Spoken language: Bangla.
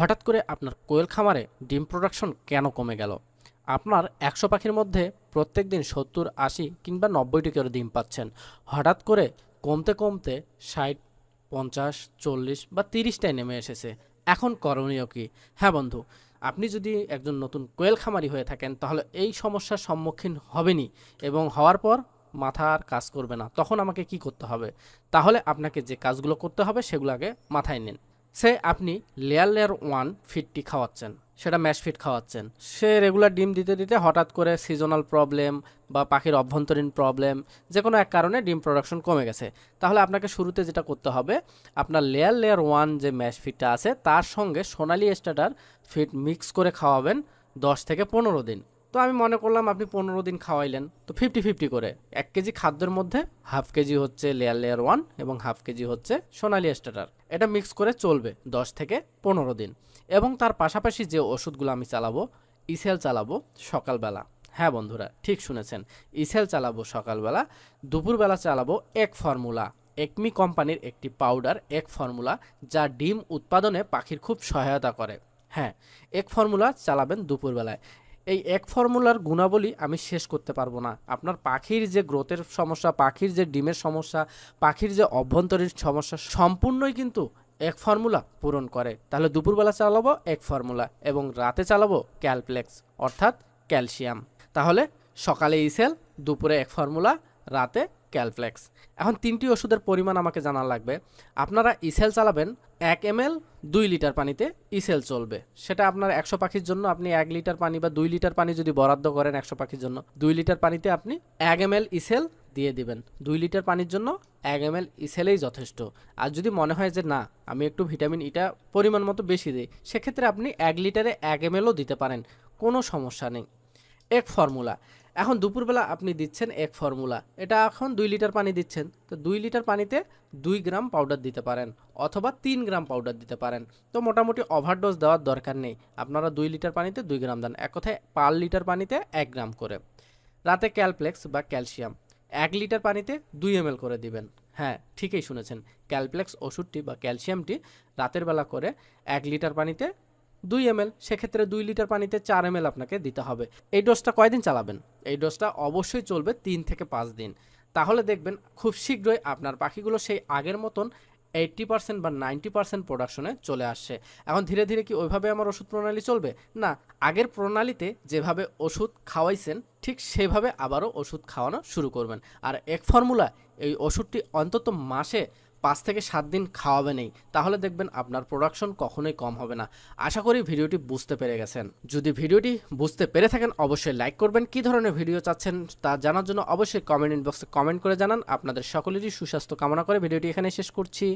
হঠাৎ করে আপনার কোয়েল খামারে ডিম প্রোডাকশন কেন কমে গেল? আপনার একশো পাখির মধ্যে প্রত্যেক দিন সত্তর, আশি কিংবা নব্বইটি করে ডিম পাচ্ছেন। হঠাৎ করে কমতে কমতে ষাট, পঞ্চাশ, চল্লিশ বা তিরিশটায় নেমে এসেছে। এখন করণীয় কি? হ্যাঁ বন্ধু, আপনি যদি একজন নতুন কোয়েল খামারি হয়ে থাকেন, তাহলে এই সমস্যার সম্মুখীন হবেনই এবং হওয়ার পর মাথা আর কাজ করবে না। তখন আমাকে কি করতে হবে? তাহলে আপনাকে যে কাজগুলো করতে হবে, সেগুলো আগে মাথায় নিন। সে আপনি লেয়ার লেয়ার ওয়ান ফিডটি খাওয়াচ্ছেন, সেটা ম্যাশ ফিড খাওয়াচ্ছেন। সে রেগুলার ডিম দিতে দিতে হঠাৎ করে সিজনাল প্রবলেম বা পাখির অভ্যন্তরীণ প্রবলেম যে কোনো এক কারণে ডিম প্রোডাকশন কমে গেছে। তাহলে আপনাকে শুরুতে যেটা করতে হবে, আপনার লেয়ার লেয়ার ওয়ান যে ম্যাশ ফিডটা আছে, তার সঙ্গে সোনালি স্টার্টার ফিড মিক্স করে খাওয়াবেন দশ থেকে পনেরো দিন। তো আমি মনে করলাম আপনি পনেরো দিন খাওয়াইলেন। তো ফিফটি ফিফটি করে। এক কেজি খাদ্যের মধ্যে হাফ কেজি হচ্ছে লেয়ার লেয়ার ওয়ান এবং হাফ কেজি হচ্ছে সোনালি স্টার্টার এটা মিক্স করে চলবে দশ থেকে পনেরো দিন। এবং তার পাশাপাশি যে ওষুধগুলো আমি চালাবো, ইসেল চালাবো সকালবেলা। হ্যাঁ বন্ধুরা, ঠিক শুনেছেন, ইসেল চালাবো সকালবেলা, দুপুরবেলা চালাবো এক ফর্মুলা একমি কোম্পানির একটি পাউডার এক ফর্মুলা যা ডিম উৎপাদনে পাখির খুব সহায়তা করে। হ্যাঁ এক ফর্মুলা চালাবেন দুপুরবেলায়। এই এক ফর্মুলার গুণাবলী আমি শেষ করতে পারব না। আপনার পাখির যে গ্রোথের সমস্যা, পাখির যে ডিমের সমস্যা, পাখির যে অভ্যন্তরীণ সমস্যা সম্পূর্ণই কিন্তু এক ফর্মুলা পূরণ করে। তাহলে দুপুরবেলা চালাবো এক ফর্মুলা এবং রাতে চালাবো ক্যালপ্লেক্স অর্থাৎ ক্যালসিয়াম। তাহলে সকালে ইসেল দুপুরে এক ফর্মুলা, রাতে ক্যালপ্লেক্স এখন তিনটি ওষুধের পরিমাণ আমাকে জানা লাগবে। আপনারা ইসেল চালাবেন এক এম এল দুই লিটার পানিতে ইসেল চলবে। সেটা আপনার একশো পাখির জন্য আপনি এক লিটার পানি বা দুই লিটার পানি যদি বরাদ্দ করেন একশো পাখির জন্য, দুই লিটার পানিতে আপনি এক এম এল ইসেল দিয়ে দিবেন। দুই লিটার পানির জন্য এক এম এল ইসেলেই যথেষ্ট। আর যদি মনে হয় যে না, আমি একটু ভিটামিন ইটা পরিমাণ মতো বেশি দিই, সেক্ষেত্রে আপনি এক লিটারে এক এম এলও দিতে পারেন। কোনো সমস্যা নেই। এক ফর্মুলা। এখন দুপুরবেলা আপনি দিচ্ছেন এক ফর্মুলা। এটা এখন দুই লিটার পানি দিচ্ছেন। তো দুই লিটার পানিতে দুই গ্রাম পাউডার দিতে পারেন অথবা তিন গ্রাম পাউডার দিতে পারেন। তো মোটামুটি ওভারডোজ দেওয়ার দরকার নেই। আপনারা দুই লিটার পানিতে দুই গ্রাম দেন। এক কথায় পার লিটার পানিতে এক গ্রাম করে। রাতে ক্যালপ্লেক্স বা ক্যালসিয়াম। এক লিটার পানিতে দুই এম করে দিবেন। হ্যাঁ ঠিকই শুনেছেন। ক্যালপ্লেক্স ওষুধটি বা ক্যালসিয়ামটি রাতের বেলা করে এক লিটার পানিতে দুই এম এল সেক্ষেত্রে দুই লিটার পানিতে চার এম আপনাকে দিতে হবে। এই ডোজটা কয়দিন চালাবেন? এই ডোজটা অবশ্যই চলবে তিন থেকে পাঁচ দিন। তাহলে দেখবেন খুব শীঘ্রই আপনার পাখিগুলো সেই আগের মতন এইট্টি পার্সেন্ট বা নাইনটি পার্সেন্ট প্রোডাকশনে চলে আসছে। এখন ধীরে ধীরে কি ওইভাবে আমার ওষুধ প্রণালী চলবে? না, আগের প্রণালীতে যেভাবে ওষুধ খাওয়াইছেন, ঠিক সেভাবে আবারও ওষুধ খাওয়ানো শুরু করবেন। আর এক ফর্মুলা, এই ওষুধটি অন্তত মাসে পাঁচ থেকে সাত দিন খাওয়াবে নেই, তাহলে দেখবেন আপনার প্রোডাকশন কখনোই কম হবে না। আশা করি ভিডিওটি বুঝতে পেরে গেছেন। যদি ভিডিওটি বুঝতে পেরে থাকেন, অবশ্যই লাইক করবেন। কি ধরনের ভিডিও চাচ্ছেন তা জানার জন্য অবশ্যই কমেন্ট ইনবক্সে কমেন্ট করে জানান। আপনাদের সকলেরই সুস্বাস্থ্য কামনা করে ভিডিওটি এখানে শেষ করছি।